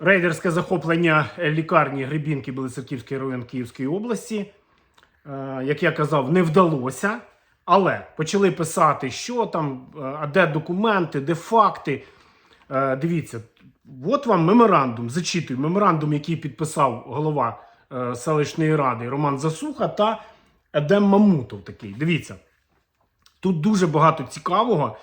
рейдерське захоплення лікарні Гребінки Білоцерківський район Київської області. Е, Як я казав, не вдалося. Але почали писати, що там, е, а де документи, де факти. Е, Дивіться, от вам меморандум. Зачитую меморандум, який підписав голова е, селищної ради Роман Засуха та Едем Мамутов. Такий. Дивіться. Тут дуже багато цікавого.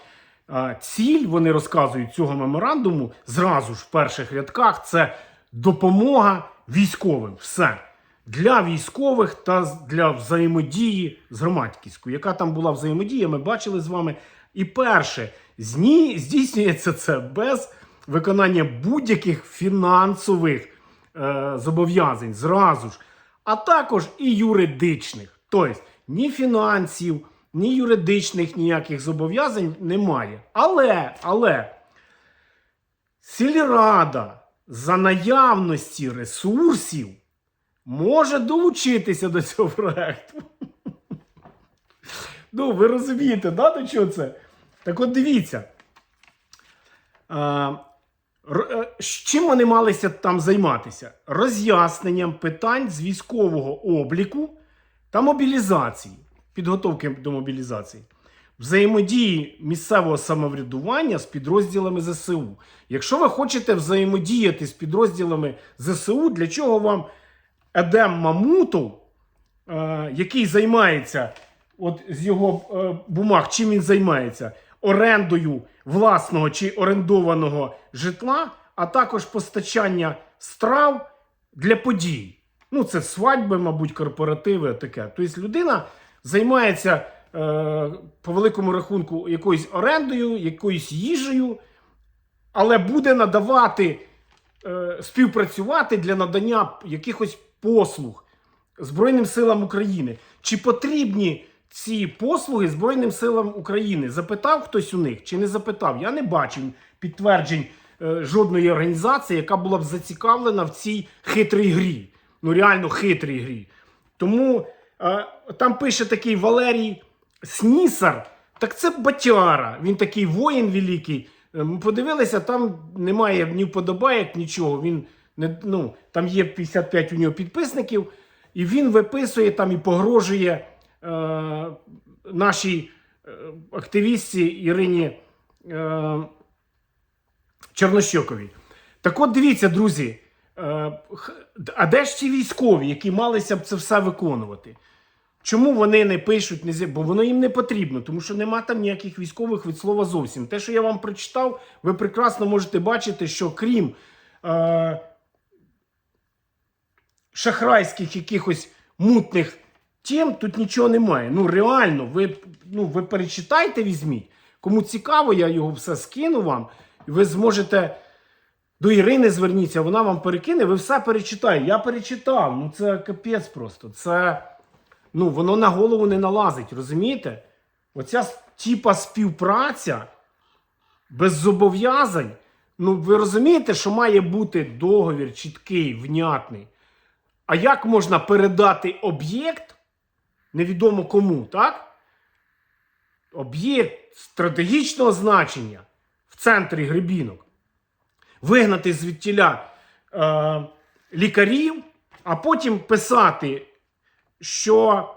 Ціль, вони розказують цього меморандуму зразу ж в перших рядках це допомога військовим. Все. Для військових та для взаємодії з громадськістю. Яка там була взаємодія, ми бачили з вами. І перше, здійснюється це без виконання будь-яких фінансових е, зобов'язань зразу ж, а також і юридичних. Тобто ні фінансів, ні юридичних ніяких зобов'язань немає. Але, але сільрада за наявності ресурсів може долучитися до цього проекту. Ну, ви розумієте, да, до чого це? Так от дивіться. А, е, чим вони малися там займатися? Роз'ясненням питань з військового обліку та мобілізації, підготовки до мобілізації, взаємодії місцевого самоврядування з підрозділами ЗСУ. Якщо ви хочете взаємодіяти з підрозділами ЗСУ, для чого вам Едем Мамутов, е, який займається, от з його е, бумаг, чим він займається? Орендою власного чи орендованого житла, а також постачання страв для подій. Ну, це свадьби, мабуть, корпоративи, таке. Тобто людина займається е, по великому рахунку якоюсь орендою, якоюсь їжею, але буде надавати, е, співпрацювати для надання якихось послуг Збройним силам України. Чи потрібні ці послуги Збройним силам України? Запитав хтось у них чи не запитав? Я не бачив підтверджень е, жодної організації, яка була б зацікавлена в цій хитрій грі. Ну, реально хитрій грі. Тому там пише такий Валерій Снісар. Так це батяра. Він такий воїн великий. Ми подивилися, там немає ні вподобаєк, нічого. Він не, ну, там є 55 у нього підписників, і він виписує там і погрожує е, нашій е, активістці Ірині е, Чорнощоковій. Так от дивіться, друзі, а де ж ті військові, які малися б це все виконувати? Чому вони не пишуть, не бо воно їм не потрібно, тому що нема там ніяких військових від слова зовсім. Те, що я вам прочитав, ви прекрасно можете бачити, що крім е, шахрайських якихось мутних тем, тут нічого немає. Ну реально, ви, ну, ви перечитайте, візьміть. Кому цікаво, я його все скину вам, і ви зможете. До Ірини зверніться, вона вам перекине, ви все перечитаєте. Я перечитав. Ну це капець просто. Це ну, воно на голову не налазить, розумієте? Оця типа співпраця без зобов'язань. Ну, ви розумієте, що має бути договір чіткий, внятний. А як можна передати об'єкт невідомо кому, так? Об'єкт стратегічного значення в центрі грибінок. Вигнати звідтіля е, лікарів, а потім писати що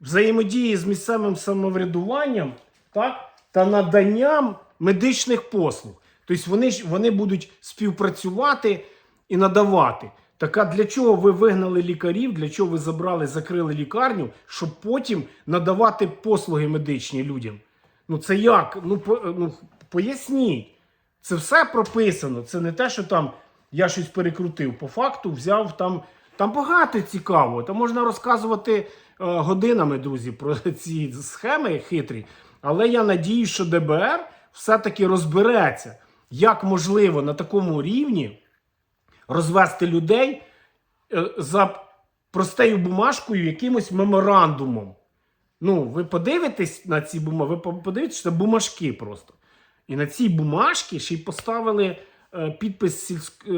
взаємодії з місцевим самоврядуванням так, та наданням медичних послуг. Тобто вони, вони будуть співпрацювати і надавати. Так а для чого ви вигнали лікарів, для чого ви забрали, закрили лікарню, щоб потім надавати послуги медичні людям? Ну це як? Ну, по, ну поясніть. Це все прописано. Це не те, що там я щось перекрутив. По факту взяв там. Там багато цікавого. Там можна розказувати е, годинами, друзі, про ці схеми хитрі. Але я надію, що ДБР все-таки розбереться, як можливо на такому рівні розвести людей е, за простою бумажкою, якимось меморандумом. Ну, ви подивитесь на ці бумаги, ви подивитесь, що це бумажки просто. І на цій бумажці ще й поставили е, підпис сільськ... е,